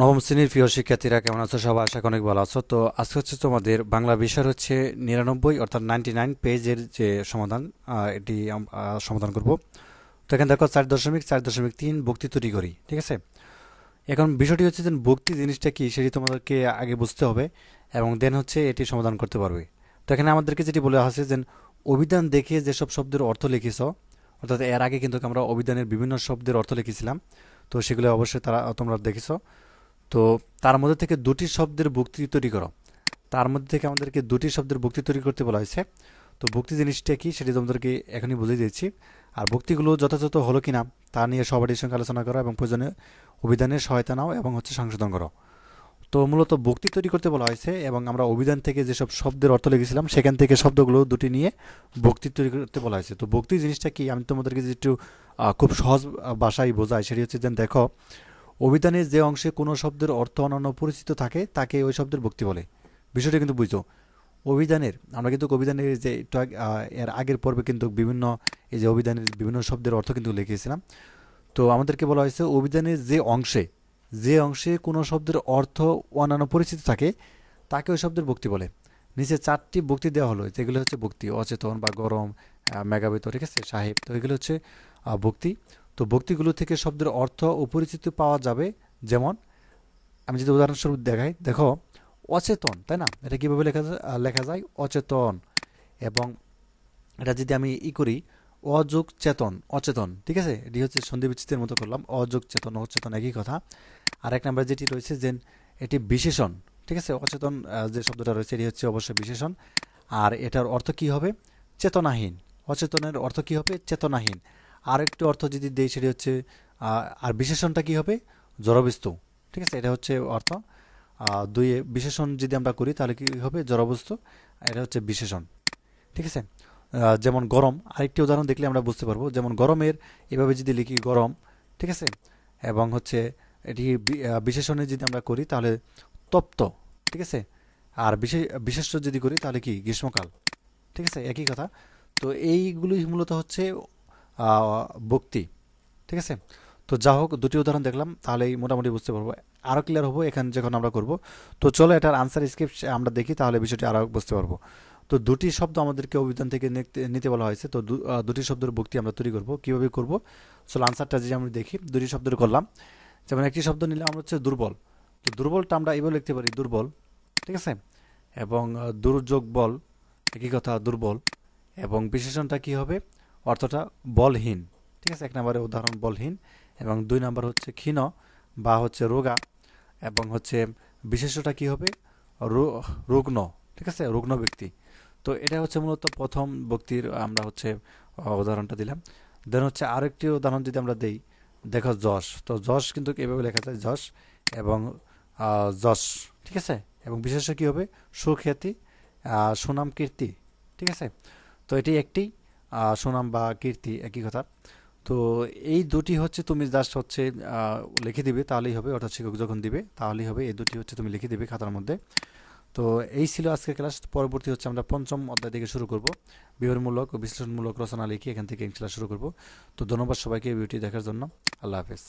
নবম শ্রেণির প্রিয় শিক্ষার্থীরা কেমন আছো? সবাই আশা অনেক ভালো আছো। তো আজকে হচ্ছে তোমাদের বাংলা বিষয় হচ্ছে নিরানব্বই অর্থাৎ নাইনটি নাইন পেজের যে সমাধান এটি সমাধান করব। তো এখানে দেখো চার দশমিক চার দশমিক তিন ভক্তি তৈরি করি, ঠিক আছে? এখন বিষয়টি হচ্ছে যে ভক্তি জিনিসটা কি সেটি তোমাদেরকে আগে বুঝতে হবে এবং দেন হচ্ছে এটি সমাধান করতে পারবে। তো এখানে আমাদেরকে যেটি বলে আছে যে অভিধান দেখে যেসব শব্দের অর্থ লিখিছ, অর্থাৎ এর আগে কিন্তু আমরা অভিধানের বিভিন্ন শব্দের অর্থ লিখেছিলাম, তো সেগুলো অবশ্যই তারা, তোমরা দেখেছ। তো তার মধ্যে থেকে দুটি শব্দের ভক্তি তৈরি করো। তার মধ্যে থেকে আমাদেরকে দুটি শব্দের ভক্তি তৈরি করতে বলা হয়েছে। তো ভক্তি জিনিসটা কি সেটি তোমাদেরকে এখনই বুঝিয়ে দিচ্ছি আর ভক্তিগুলো যথাযথ হলো কিনা তা নিয়ে সবারই সঙ্গে আলোচনা করো এবং প্রয়োজনে অভিধানের সহায়তা নাও এবং হচ্ছে সংশোধন করো। তো মূলত ভক্তি তৈরি করতে বলা হয়েছে এবং আমরা অভিধান থেকে যেসব শব্দের অর্থ লিখেছিলাম, সেখান থেকে শব্দগুলো দুটি নিয়ে ভক্তি তৈরি করতে বলা হয়েছে। তো ভক্তি জিনিসটা কি, আমি তোমাদেরকে যে একটু খুব সহজ ভাষায় বোঝাই, সেটি হচ্ছে যে দেখো অভিধানের যে অংশে কোনো শব্দের অর্থ অনন্য পরিচিত থাকে তাকে ওই শব্দের ভক্তি বলে। বিষয়টা কিন্তু বুঝো। অভিধানের আমরা কিন্তু অভিধানের যে এর আগের পর্বে কিন্তু বিভিন্ন এই যে অভিধানের বিভিন্ন শব্দের অর্থ কিন্তু লিখেছিলাম। তো আমাদেরকে বলা হয়েছে অভিধানের যে অংশে যে অংশে কোনো শব্দের অর্থ অন্যান্য পরিচিত থাকে তাকে ওই শব্দের ভক্তি বলে। নিচে চারটি ভক্তি দেওয়া হলো যেগুলো হচ্ছে ভক্তি অচেতন বা গরম আহ, মেঘাবিত ঠিক আছে সাহেব। তো এগুলো হচ্ছে ভক্তি। তো ভক্তিগুলো থেকে শব্দের অর্থ ও পরিচিতি পাওয়া যাবে। যেমন, আমি যদি উদাহরণস্বরূপ দেখাই, দেখো, অচেতন, তাই না? এটা কীভাবে লেখা লেখা যায়, অচেতন। এবং এটা যদি আমি ই করি, অযোগ চেতন, অচেতন, ঠিক আছে? এটি হচ্ছে সন্ধি বিচ্ছেদের মতো করলাম, অযোগ চেতন, অচেতন, একই কথা। আর এক নাম্বার যেটি রয়েছে, যে এটি বিশেষণ, ঠিক আছে? অচেতন যে শব্দটা রয়েছে, এটি হচ্ছে অবশ্যই বিশেষণ। আর এটার অর্থ কি হবে? চেতনাহীন। অচেতনের অর্থ কি হবে? চেতনাহীন। আর একটু অর্থ যদি দেই সেটি হচ্ছে আর বিশেষণটা কি হবে? জড়বস্তু। ঠিক আছে? এটা হচ্ছে অর্থ। দুই বিশেষণ যদি আমরা করি, তাহলে কি হবে? জড়বস্তু। এটা হচ্ছে বিশেষণ। ঠিক আছে? যেমন গরম, আরেকটি উদাহরণ দেখলে আমরা বুঝতে পারব। যেমন গরমের, এভাবে যদি লিখি গরম, ঠিক আছে? এবং হচ্ছে এটি বিশেষণে যদি আমরা করি, তাহলে তপ্ত, ঠিক আছে? আর বিশেষ বিশেষ্য যদি করি, তাহলে কি? গ্রীষ্মকাল। ঠিক আছে? একই কথা। তো এইগুলোই মূলত হচ্ছে ভক্তি। ঠিক আছে? তো যা হোক, দুটি উদাহরণ দেখলাম, তাহলেই মোটামুটি বুঝতে পারব। আরও ক্লিয়ার হব এখানে যখন আমরা করব। তো চলো, এটার আনসার স্ক্রিপ্ট আমরা দেখি, তাহলে বিষয়টি আরও বুঝতে পারব। তো দুটি শব্দ আমাদেরকে অভিধান থেকে নিতে- বলা হয়েছে। তো দুটি শব্দের ভক্তি আমরা তৈরি করব। কীভাবে করব? চলো আনসারটা যদি আমরা দেখি, দুটি শব্দের করলাম। যেমন একটি শব্দ নিলে আমরা হচ্ছে দুর্বল। তো দুর্বলটা আমরা এইভাবে লিখতে পারি, দুর্বল। ঠিক আছে? এবং দুর্যোগ বল, একই কথা, দুর্বল। এবং বিশেষণটা কি হবে? অর্থটা বলহীন। ঠিক আছে? এক নম্বরে উদাহরণ বলহীন এবং দুই নম্বর হচ্ছে ক্ষীণ বা হচ্ছে রোগা এবং হচ্ছে বিশেষটা কি হবে? রুগ্ন। ঠিক আছে? রুগ্ন ব্যক্তি। তো এটা হচ্ছে মূলত প্রথম ব্যক্তির আমরা হচ্ছে উদাহরণটা দিলাম। দেন হচ্ছে আরেকটি উদাহরণ যদি আমরা দেই, দেখো যশ। তো যশ কিন্তু এভাবে লেখা যায়, যশ এবং যশ। ঠিক আছে? এবং বিশেষ কি হবে? সুখ্যাতি সুনাম কীর্তি। ঠিক আছে? তো এটি একটি সুনাম বা কীর্তি একই কথা। তো এই দুটি হচ্ছে তুমি জাস্ট হচ্ছে লিখে দিবে, তাহলেই হবে। অর্থাৎ শিক্ষক যখন দিবে, তাহলেই হবে। এই দুটি হচ্ছে তুমি লিখে দিবে খাতার মধ্যে। তো এই ছিল আজকের ক্লাস। পরবর্তী হচ্ছে আমরা পঞ্চম অধ্যায় থেকে শুরু করব। বিবরণমূলক ও বিশ্লেষণমূলক রচনা লিখে এখান থেকে ইনশাল্লাহ শুরু করব। তো ধন্যবাদ সবাইকে ভিডিওটি দেখার জন্য। আল্লাহ হাফেজ।